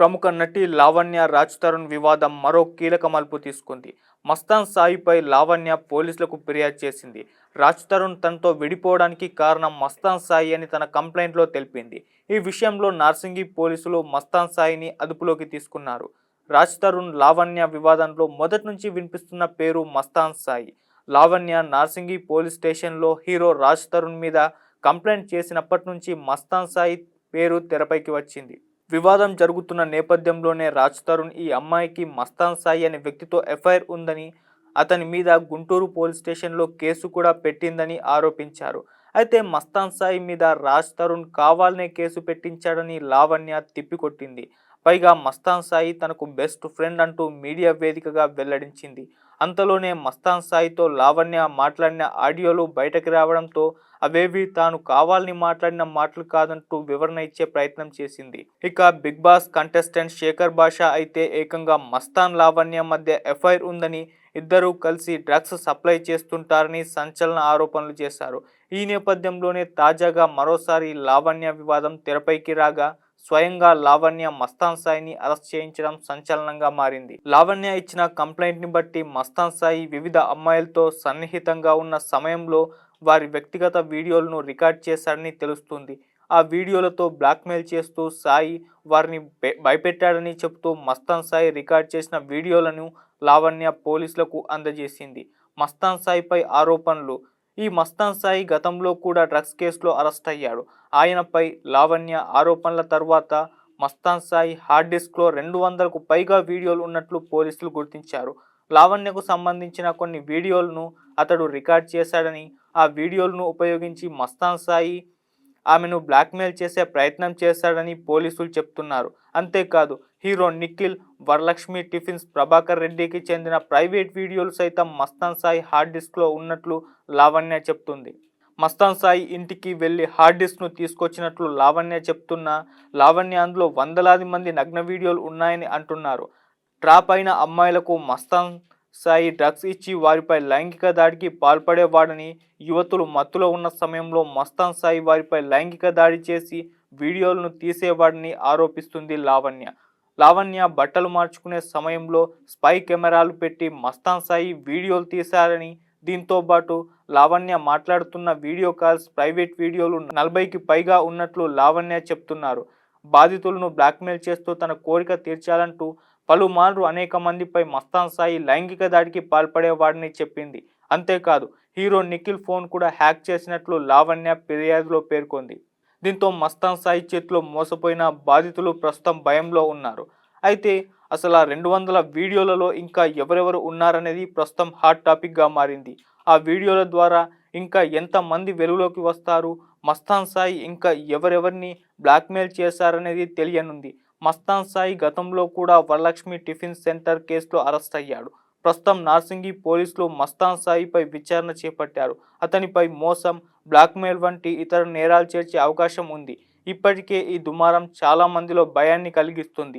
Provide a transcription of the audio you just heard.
ప్రముఖ నటి లావణ్య రాజ్ తరుణ్ వివాదం మరో కీలక మలుపు తీసుకుంది. మస్తాన్ సాయిపై లావణ్య పోలీసులకు ఫిర్యాదు చేసింది. రాజ్ తరుణ్ తనతో విడిపోవడానికి కారణం మస్తాన్ సాయి అని తన కంప్లైంట్లో తెలిపింది. ఈ విషయంలో నార్సింగి పోలీసులు మస్తాన్ సాయిని అదుపులోకి తీసుకున్నారు. రాజ్ తరుణ్ లావణ్య వివాదంలో మొదటి నుంచి వినిపిస్తున్న పేరు మస్తాన్ సాయి. లావణ్య నార్సింగి పోలీస్ స్టేషన్లో హీరో రాజ్ తరుణ్ మీద కంప్లైంట్ చేసినప్పటి నుంచి మస్తాన్ సాయి పేరు తెరపైకి వచ్చింది. వివాదం జరుగుతున్న నేపథ్యంలోనే రాజ్ తరుణ్ ఈ అమ్మాయికి మస్తాన్ సాయి అనే వ్యక్తితో ఎఫ్ఐఆర్ ఉందని అతని మీద గుంటూరు పోలీస్ స్టేషన్లో కేసు కూడా పెట్టిందని ఆరోపించారు. అయితే మస్తాన్ సాయి మీద రాజ్ తరుణ్ కావాలనే కేసు పెట్టించాడని లావణ్య తిప్పికొట్టింది. పైగా మస్తాన్ సాయి తనకు బెస్ట్ ఫ్రెండ్ అంటూ మీడియా వేదికగా వెల్లడించింది. అంతలోనే మస్తాన్ సాయితో లావణ్య మాట్లాడిన ఆడియోలు బయటకు రావడంతో అవేవి తాను కావాలని మాట్లాడిన మాటలు కాదంటూ వివరణ ఇచ్చే ప్రయత్నం చేసింది. ఇక బిగ్ బాస్ కంటెస్టెంట్ శేఖర్ భాష అయితే ఏకంగా మస్తాన్ లావణ్య మధ్య ఎఫ్ఐఆర్ ఉందని ఇద్దరూ కలిసి డ్రగ్స్ సప్లై చేస్తుంటారని సంచలన ఆరోపణలు చేశారు. ఈ నేపథ్యంలోనే తాజాగా మరోసారి లావణ్య వివాదం తెరపైకి రాగా స్వయంగా లావణ్య మస్తాన్ సాయిని అరెస్ట్ చేయించడం సంచలనంగా మారింది. లావణ్య ఇచ్చిన కంప్లైంట్ని బట్టి మస్తాన్ సాయి వివిధ అమ్మాయిలతో సన్నిహితంగా ఉన్న సమయంలో వారి వ్యక్తిగత వీడియోలను రికార్డ్ చేశాడని తెలుస్తుంది. ఆ వీడియోలతో బ్లాక్మెయిల్ చేస్తూ సాయి వారిని భయపెట్టాడని చెబుతూ మస్తాన్ సాయి రికార్డ్ చేసిన వీడియోలను లావణ్య పోలీసులకు అందజేసింది. మస్తాన్ సాయిపై ఆరోపణలు ఈ మస్తాన్ సాయి గతంలో కూడా డ్రగ్స్ కేసులో అరెస్ట్ అయ్యాడు. ఆయనపై లావణ్య ఆరోపణల తర్వాత మస్తాన్ సాయి హార్డ్ డిస్క్లో రెండు వందలకు పైగా వీడియోలు ఉన్నట్లు పోలీసులు గుర్తించారు. లావణ్యకు సంబంధించిన కొన్ని వీడియోలను అతడు రికార్డ్ చేశాడని ఆ వీడియోలను ఉపయోగించి మస్తాన్ సాయి ఆమెను బ్లాక్మెయిల్ చేసే ప్రయత్నం చేశాడని పోలీసులు చెప్తున్నారు. అంతేకాదు హీరో నిఖిల్ వరలక్ష్మి టిఫిన్స్ ప్రభాకర్ రెడ్డికి చెందిన ప్రైవేట్ వీడియోలు సైతం మస్తాన్ సాయి హార్డ్ డిస్క్లో ఉన్నట్లు లావణ్య చెప్తుంది. మస్తాన్ సాయి ఇంటికి వెళ్ళి హార్డ్ డిస్క్ను తీసుకొచ్చినట్లు లావణ్య చెప్తున్నా లావణ్య అందులో వందలాది మంది నగ్న వీడియోలు ఉన్నాయని అంటున్నారు. ట్రాప్ అయిన అమ్మాయిలకు మస్తాన్ సాయి డ్రగ్స్ ఇచ్చి వారిపై లైంగిక దాడికి పాల్పడేవాడని యువతులు మత్తులో ఉన్న సమయంలో మస్తాన్ సాయి వారిపై లైంగిక దాడి చేసి వీడియోలను తీసేవాడని ఆరోపిస్తుంది లావణ్య. లావణ్య బట్టలు మార్చుకునే సమయంలో స్పై కెమెరాలు పెట్టి మస్తాన్ సాయి వీడియోలు తీశారని దీంతో పాటు లావణ్య మాట్లాడుతున్న వీడియో కాల్స్ ప్రైవేట్ వీడియోలు నలభైకి పైగా ఉన్నట్లు లావణ్య చెప్తున్నారు. బాధితులను బ్లాక్మెయిల్ చేస్తూ తన కోరిక తీర్చాలంటూ పలుమార్లు అనేక మందిపై మస్తాన్ సాయి లైంగిక దాడికి పాల్పడేవాడని చెప్పింది. అంతేకాదు హీరో నిఖిల్ ఫోన్ కూడా హ్యాక్ చేసినట్లు లావణ్య ఫిర్యాదులో పేర్కొంది. దీంతో మస్తాన్ సాయి చేతిలో మోసపోయిన బాధితులు ప్రస్తుతం భయంలో ఉన్నారు. అయితే అసలు ఆ రెండు వందల వీడియోలలో ఇంకా ఎవరెవరు ఉన్నారనేది ప్రస్తుతం హాట్ టాపిక్గా మారింది. ఆ వీడియోల ద్వారా ఇంకా ఎంతమంది వెలుగులోకి వస్తారు? మస్తాన్ సాయి ఇంకా ఎవరెవరిని బ్లాక్మెయిల్ చేశారనేది తెలియనుంది. మస్తాన్ సాయి గతంలో కూడా వరలక్ష్మి టిఫిన్ సెంటర్ కేసులో అరెస్ట్ అయ్యాడు. ప్రస్తుతం నార్సింగి పోలీసులు మస్తాన్ సాయిపై విచారణ చేపట్టారు. అతనిపై మోసం బ్లాక్మెయిల్ వంటి ఇతర నేరాలు చేర్చే అవకాశం ఉంది. ఇప్పటికే ఈ దుమారం చాలా మందిలో భయాన్ని కలిగిస్తుంది.